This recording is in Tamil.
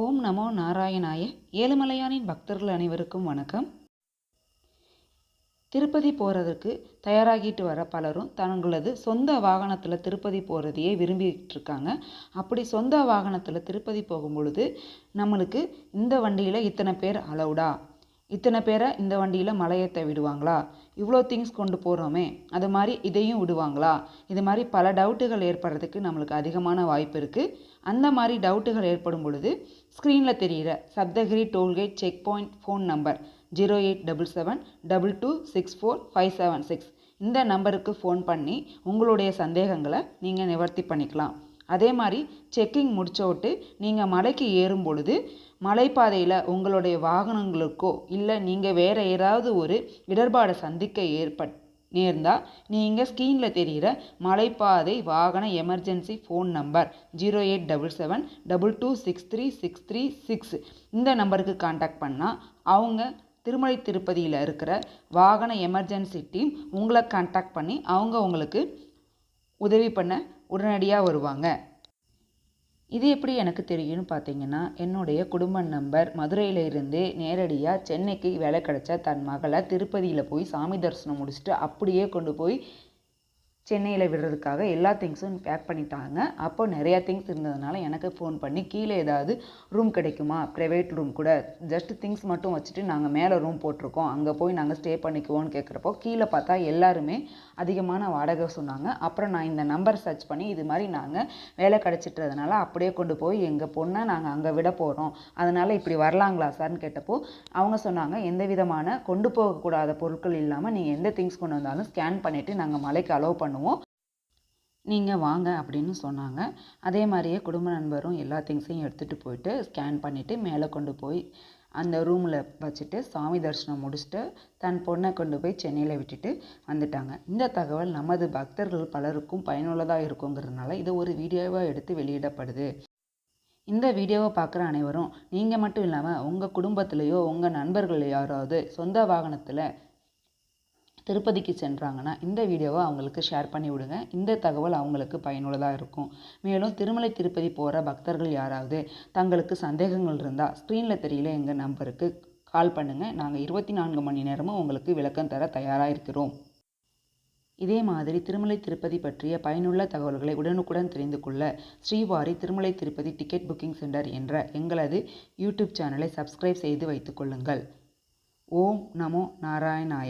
ஓம் நமோ நாராயணாய ஏழுமலையானின் பக்தர்கள் அனைவருக்கும் வணக்கம். திருப்பதி போகிறதுக்கு தயாராகிட்டு வர பலரும் தங்களது சொந்த வாகனத்தில் திருப்பதி போகிறதையே விரும்பிகிட்டு இருக்காங்க அப்படி சொந்த வாகனத்தில் திருப்பதி போகும் பொழுது நம்மளுக்கு இந்த வண்டியில் இத்தனை பேர் அலௌடா? இத்தனை பேரை இந்த வண்டியில் மலையேற்ற விடுவாங்களா? இவ்வளோ திங்ஸ் கொண்டு போகிறோமே அது மாதிரி இதையும் விடுவாங்களா? இது மாதிரி பல டவுட்டுகள் ஏற்படுறதுக்கு நம்மளுக்கு அதிகமான வாய்ப்பு இருக்குது அந்த மாதிரி டவுட்டுகள் ஏற்படும் பொழுது ஸ்க்ரீனில் தெரிகிற Saptagiri toll gate checkpoint phone number zero eight double seven double two six four five seven six இந்த நம்பருக்கு ஃபோன் பண்ணி உங்களுடைய சந்தேகங்களை நீங்கள் நிவர்த்தி பண்ணிக்கலாம். அதே மாதிரி செக்கிங் முடிச்ச விட்டு நீங்கள் மலைக்கு ஏறும் பொழுது மலைப்பாதையில் உங்களுடைய வாகனங்களுக்கோ இல்லை நீங்கள் வேறு ஏதாவது ஒரு இடர்பாடை சந்திக்க ஏற்பட் நேர்ந்தால் நீங்கள் ஸ்க்ரீனில் தெரிகிற மலைப்பாதை வாகன emergency phone number zero eight double seven double two six three six three six. இந்த நம்பருக்கு காண்டாக்ட் பண்ணால் அவங்க திருமலை திருப்பதியில் இருக்கிற வாகன எமர்ஜென்சி டீம் உங்களை காண்டாக்ட் பண்ணி அவங்க உங்களுக்கு உதவி பண்ண உடனடியாக வருவாங்க. இது எப்படி எனக்கு தெரியும்னு பார்த்தீங்கன்னா என்னுடைய குடும்ப நம்பர் மதுரையிலிருந்து நேரடியாக சென்னைக்கு வேலை கிடச்சா தன் மகளை திருப்பதியில் போய் சாமி தரிசனம் முடிச்சுட்டு அப்படியே கொண்டு போய் சென்னையில் விடுறதுக்காக எல்லா திங்ஸும் பேக் பண்ணிட்டாங்க. அப்போ நிறையா திங்ஸ் இருந்ததுனால எனக்கு ஃபோன் பண்ணி கீழே ஏதாவது ரூம் கிடைக்குமா? ப்ரைவேட் ரூம் கூட. ஜஸ்ட் திங்ஸ் மட்டும் வச்சுட்டு நாங்கள் மேலே ரூம் போட்டிருக்கோம். அங்கே போய் நாங்கள் ஸ்டே பண்ணிக்குவோன்னு கேட்குறப்போ கீழே பார்த்தா எல்லாருமே அதிகமான வாடகை சொன்னாங்க. அப்புறம் நான் இந்த நம்பர் சர்ச் பண்ணி இது மாதிரி நாங்கள் வேலை கிடச்சிட்டதுனால அப்படியே கொண்டு போய் எங்கள் பொண்ணை நாங்கள் அங்கே விட போகிறோம் அதனால் இப்படி வரலாங்களா சார்னு கேட்டப்போ அவங்க சொன்னாங்க எந்த விதமான கொண்டு போகக்கூடாத பொருட்கள் இல்லாமல் நீங்கள் எந்த திங்ஸ் கொண்டு வந்தாலும் ஸ்கேன் பண்ணிவிட்டு நாங்கள் மலைக்கு அலோவ் பண்ணுவோம் நீங்கள் வாங்க அப்படின்னு சொன்னாங்க. அதே மாதிரியே குடும்ப நண்பரும் எல்லா திங்ஸையும் எடுத்துகிட்டு போயிட்டு ஸ்கேன் பண்ணிவிட்டு மேலே கொண்டு போய் அந்த ரூமில் வச்சுட்டு சாமி தரிசனம் முடிச்சுட்டு தன் பொண்ணை கொண்டு போய் சென்னையில் விட்டுட்டு வந்துட்டாங்க. இந்த தகவல் நமது பக்தர்கள் பலருக்கும் பயனுள்ளதாக இருக்குங்கிறதுனால இதை ஒரு வீடியோவாக எடுத்து வெளியிடப்படுது. இந்த வீடியோவை பார்க்குற அனைவரும் நீங்கள் மட்டும் இல்லாமல் உங்கள் குடும்பத்திலேயோ உங்கள் நண்பர்கள் யாராவது சொந்த வாகனத்தில் திருப்பதிக்கு சென்றாங்கன்னா இந்த வீடியோவை அவங்களுக்கு ஷேர் பண்ணி விடுங்க. இந்த தகவல் அவங்களுக்கு பயனுள்ளதாக இருக்கும். மேலும் திருமலை திருப்பதி போகிற பக்தர்கள் யாராவது தங்களுக்கு சந்தேகங்கள் இருந்தால் ஸ்க்ரீனில் தெரியல எங்கள் நம்பருக்கு கால் பண்ணுங்கள் நாங்கள் இருபத்தி நான்கு மணி நேரமும் உங்களுக்கு விளக்கம் தர தயாராக இருக்கிறோம். இதே மாதிரி திருமலை திருப்பதி பற்றிய பயனுள்ள தகவல்களை உடனுக்குடன் தெரிந்து கொள்ள Srivari Tirumala Tirupati ticket booking centre என்ற எங்களது யூடியூப் சேனலை சப்ஸ்கிரைப் செய்து வைத்துக்கொள்ளுங்கள் ஓம் நமோ நாராயணாய